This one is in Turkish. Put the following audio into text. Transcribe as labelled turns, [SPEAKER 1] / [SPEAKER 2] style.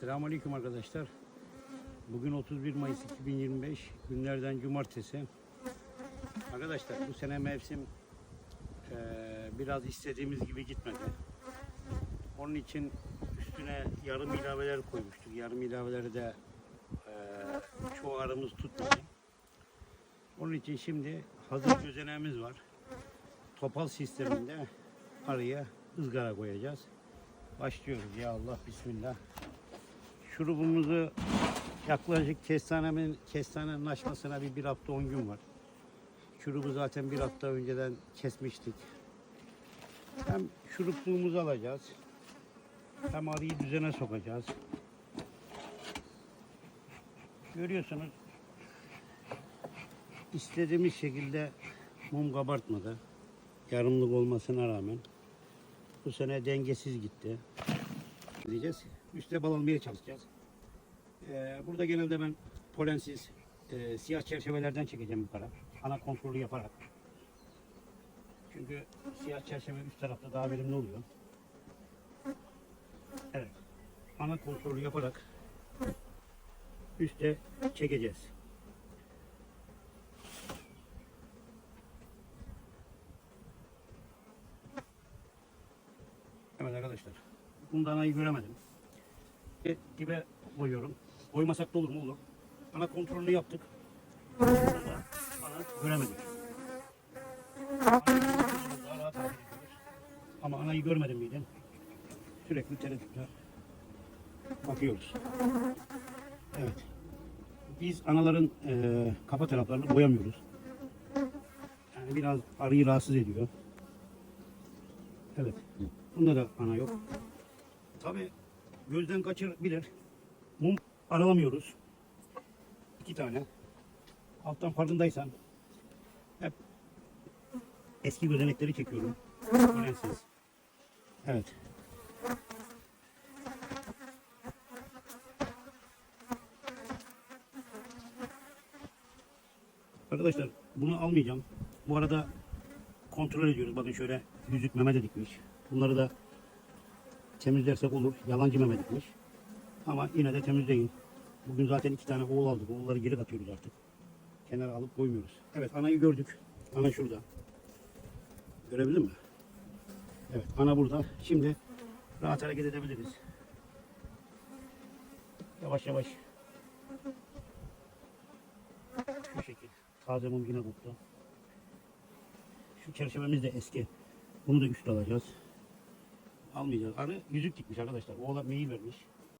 [SPEAKER 1] Selamünaleyküm arkadaşlar. Bugün 31 Mayıs 2025 günlerden cumartesi. Arkadaşlar bu sene mevsim eee, biraz istediğimiz gibi gitmedi. Onun için üstüne yarım ilaveler koymuştuk. Yarım ilaveleri de eee, çoğu aramız tutmadı. Onun için şimdi hazır gözeneğimiz var. Topal sisteminde araya ızgara koyacağız. Başlıyoruz ya Allah bismillah. Şurubumuzu yaklaşık kestanemin kestanenin açmasına bir, bir hafta 10 gün var. Şurubu zaten bir hafta önceden kesmiştik. Hem şurupluğumuzu alacağız. Hem arıyı düzene sokacağız. Görüyorsunuz istediğimiz şekilde mum kabartmadı. Yarımlık olmasına rağmen. Bu sene dengesiz gitti. Diyeceğiz. Üste bal almaya çalışacağız. Ee, burada genelde ben polensiz e, siyah çerçevelerden çekeceğim yukarı. Ana kontrolü yaparak. Çünkü siyah çerçeve üst tarafta daha verimli oluyor. Evet. Ana kontrolü yaparak üste çekeceğiz. Evet arkadaşlar. Bunda anayı göremedim. Dibe koyuyorum. Koymasak da olur mu? Olur. Ana kontrolünü yaptık. Ana göremedik. Ama anayı görmedim miydim? Sürekli tereddütle bakıyoruz. Evet. Biz anaların e, kafa taraflarını boyamıyoruz. Yani biraz arıyı rahatsız ediyor. Evet. Bunda da ana yok. Tabi gözden kaçırabilir. Mum aralamıyoruz. İki tane. Alttan farkındaysan hep eski gözenekleri çekiyorum. Önemsiz. Evet. Arkadaşlar bunu almayacağım. Bu arada kontrol ediyoruz. Bakın şöyle yüzük meme de dikmiş. Bunları da temizlersek olur. Yalancı meme dikmiş. Ama yine de temizleyin. Bugün zaten iki tane oğul aldık. Oğulları geri katıyoruz artık. Kenara alıp koymuyoruz. Evet anayı gördük. Ana şurada. Görebildin mi? Evet ana burada. Şimdi rahat hareket edebiliriz. Yavaş yavaş. Şu şekil. Taze mum yine koktu. Şu çerçevemiz de eski. Bunu da üst alacağız. Almayacağız. Arı yüzük dikmiş arkadaşlar. Oğlan meyi vermiş.